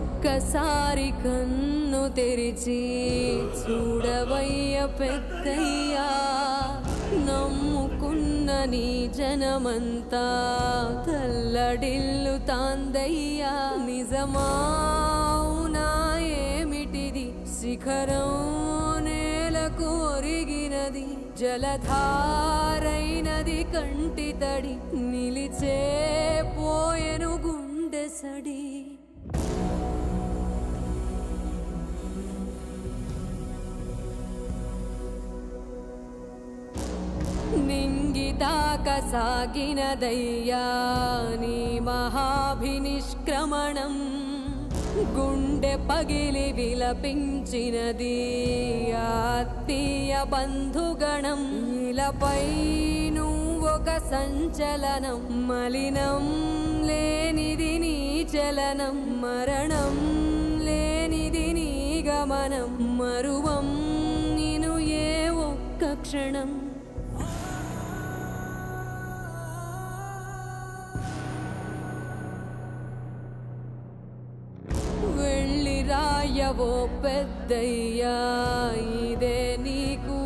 ఒక్కసారి కన్ను తెరిచి చూడవయ్య పెద్దయ్యా నమ్ముకున్న నీ జనమంతా తల్లడిల్లు తాందయ్యా. నిజమావునా ఏమిటిది? శిఖరం నేలకు ఒరిగినది జలధారైనది కంటి తడి నిలిచే పోయెను గుండె సడి. నింగితాక సాగినదయ్యా నీ మహాభినిష్క్రమణం. గుండె పగిలి విలపించినది ఆత్మీయ బంధుగణం. ఇలపై నువ్వొక సంచలనం మలినం లేనిది నీ చలనం మరణం లేనిది నీ గమనం మరువం నిను ఏ ఒక్క క్షణం వెళ్ళి రాయవో పెద్దయ్యా ఇదే నీకు